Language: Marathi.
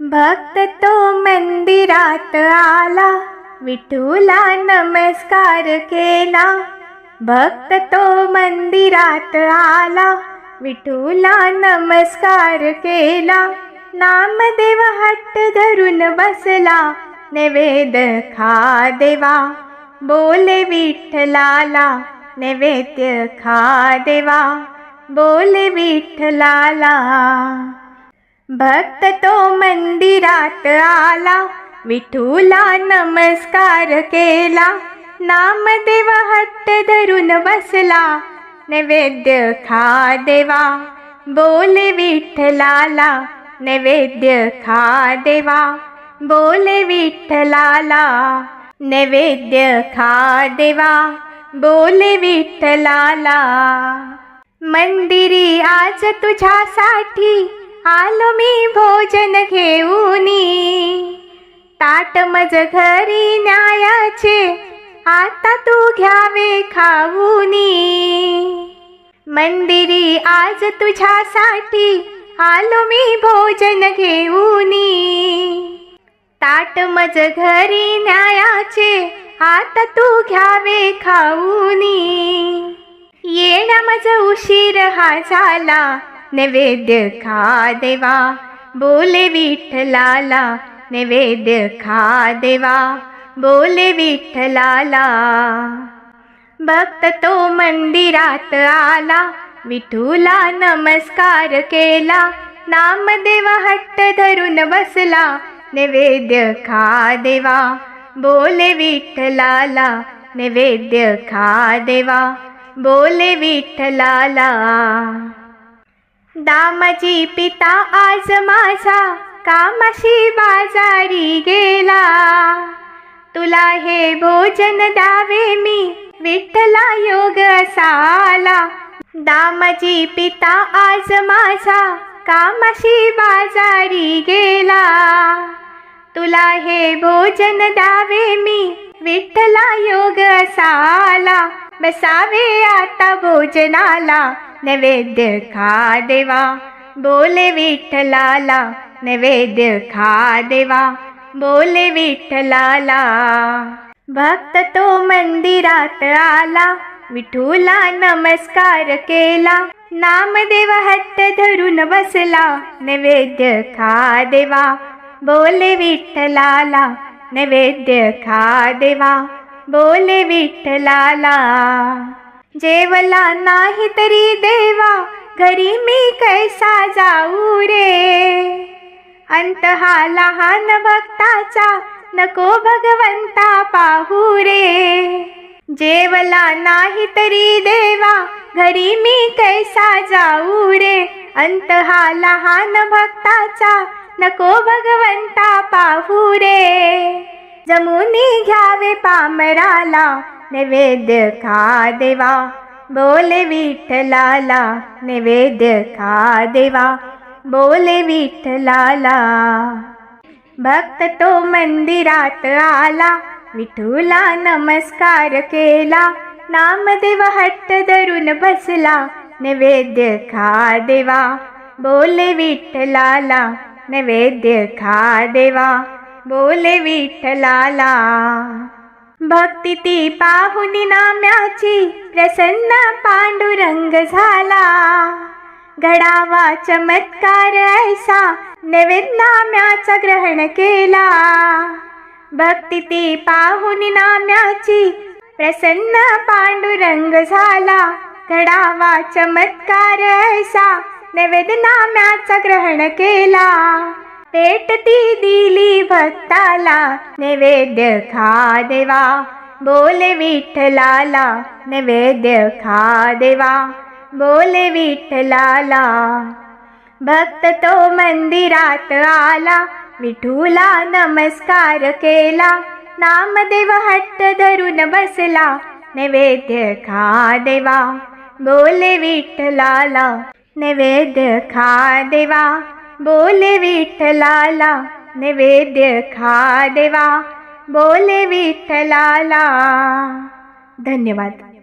भक्त तो मंदिरात आला विठूला नमस्कार केला. भक्त तो मंदिरात आला विठूला नमस्कार केला. नामदेव हट्ट धरून बसला नैवेद खा देवा. बोले विठ्ठलाला नैवेद्य खा देवा. बोले विठ्ठलाला. भक्त तो मंदिरात आला विठूला नमस्कार केला. नामदेव हट्ट धरून बसला नैवेद्य खा देवा. बोले विठ्ठलाला नैवेद्य खा देवा. बोले विठ्ठलाला नैवेद्य खा देवा. बोले विठ्ठलाला मंदिरी आज तुझ्यासाठी. आलो मी भोजन घेऊनी. ताट मज घरी न्यायाचे आता तू घ्यावे खाऊनी. मंदिरी आज तुझ्यासाठी आलो मी भोजन घेऊनी. ताट मज घरी न्यायाचे आता तू घ्यावे खाऊनी. येणा मज उशीर हा झाला नैवेद्य खा देवा. बोले विठ्ठलाला नैवेद्य खा देवा. बोले विठ्ठलाला. भक्त तो मंदिरात आला विठूला नमस्कार केला. नामदेव हट्ट धरून बसला नैवेद्य खा देवा. बोले विठ्ठलाला नैवेद्य खा देवा. बोले विठ्ठलाला. दामाजी पिता आज माझा कामाशी बाजारी गेला. तुला हे भोजन द्यावे मी विठ्ठला योग साला. दामाजी पिता आज माझा कामाशी बाजारी गेला. तुला हे भोजन द्यावे मी विठ्ठला योग साला. बसावे आता भोजनाला नैवेद्य खा देवा. बोले विठ्ठलाला नैवेद्य खा देवा. बोले विठ्ठलाला. भक्त तो मंदिरात आला विठूला नमस्कार केला. नामदेव हट्ट धरून बसला नैवेद्य खा देवा. बोले विठ्ठलाला नैवेद्य खा देवा. बोले विठ्ठलाला. जेवला नाही तरी देवा घरी मी कैसा जाऊ रे? अंत हा लहान भक्ताचा नको भगवंता पाहू रे. जेवला नाही तरी देवा घरी मी कैसा जाऊ रे? अंत हा लहान भक्ताचा नको भगवंता पाहू रे. जमुनी घ्यावे पामराला नैवेद्य खा देवा. बोले विठ्ठलाला नैवेद्य खा देवा. बोले विठ्ठलाला. भक्त तो मंदिरात आला. विठूला नमस्कार केला. नामदेव हट्ट धरून बसला. नैवेद्य खा देवा. बोले विठ्ठलाला नैवेद्य खा देवा. बोले विठ्ठलाला. भक्ती ती पाहुनी नाम्याची प्रसन्न पांडुरंग झाला. घडावा चमत्कार ऐसा नैवेद नाम्याचा ग्रहण केला. भक्ती ती पाहुनी नाम्याची प्रसन्न पांडुरंग झाला. घडावा चमत्कार ऐसा नैवेद नाम्याचा ग्रहण केला. पेट ती दिली भक्ताला नैवेद्य खा देवा. बोले विठ्ठलाला नैवेद्य खा देवा. बोले विठ्ठलाला. भक्त तो मंदिरात आला विठूला नमस्कार केला. नामदेव हट्ट धरून बसला नैवेद्य खा देवा. बोले विठ्ठलाला नैवेद्य खा देवा. बोले विठ्ठलाला नैवेद्य खा देवा. बोले विठ्ठलाला. धन्यवाद.